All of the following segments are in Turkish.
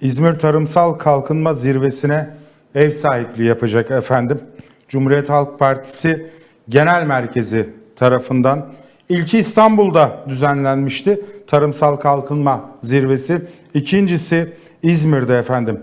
İzmir Tarımsal Kalkınma Zirvesi'ne ev sahipliği yapacak efendim. Cumhuriyet Halk Partisi Genel Merkezi tarafından ilki İstanbul'da düzenlenmişti. Tarımsal Kalkınma Zirvesi. İkincisi İzmir'de efendim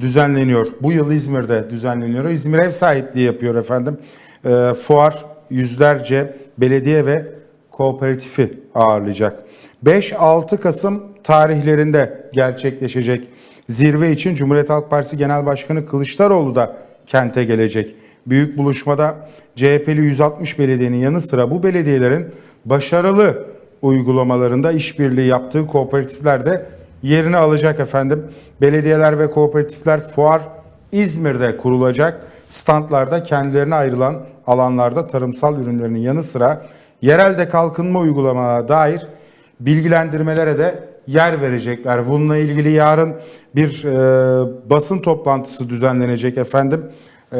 düzenleniyor. Bu yıl İzmir'de düzenleniyor. İzmir ev sahipliği yapıyor efendim. Ee, fuar yüzlerce belediye ve kooperatifi ağırlayacak. 5-6 Kasım tarihlerinde gerçekleşecek zirve için Cumhuriyet Halk Partisi Genel Başkanı Kılıçdaroğlu da kente gelecek. Büyük buluşmada CHP'li 160 belediyenin yanı sıra bu belediyelerin başarılı uygulamalarında işbirliği yaptığı kooperatifler de yerini alacak efendim. Belediyeler ve kooperatifler fuar İzmir'de kurulacak. Standlarda kendilerine ayrılan alanlarda tarımsal ürünlerinin yanı sıra yerelde kalkınma uygulamalarına dair bilgilendirmelere de yer verecekler. Bununla ilgili yarın bir e, basın toplantısı düzenlenecek efendim. E,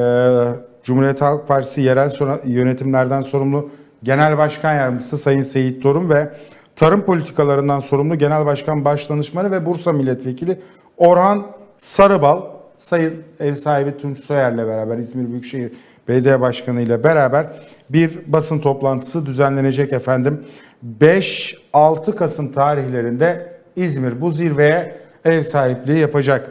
Cumhuriyet Halk Partisi yerel yönetimlerden sorumlu Genel Başkan Yardımcısı Sayın Seyit Torun ve Tarım Politikalarından sorumlu Genel Başkan Başdanışmanı ve Bursa Milletvekili Orhan Sarıbal, Sayın ev sahibi Tunç Soyer'le beraber İzmir Büyükşehir Belediye Başkanı ile beraber bir basın toplantısı düzenlenecek efendim. 5-6 Kasım tarihlerinde İzmir bu zirveye ev sahipliği yapacak.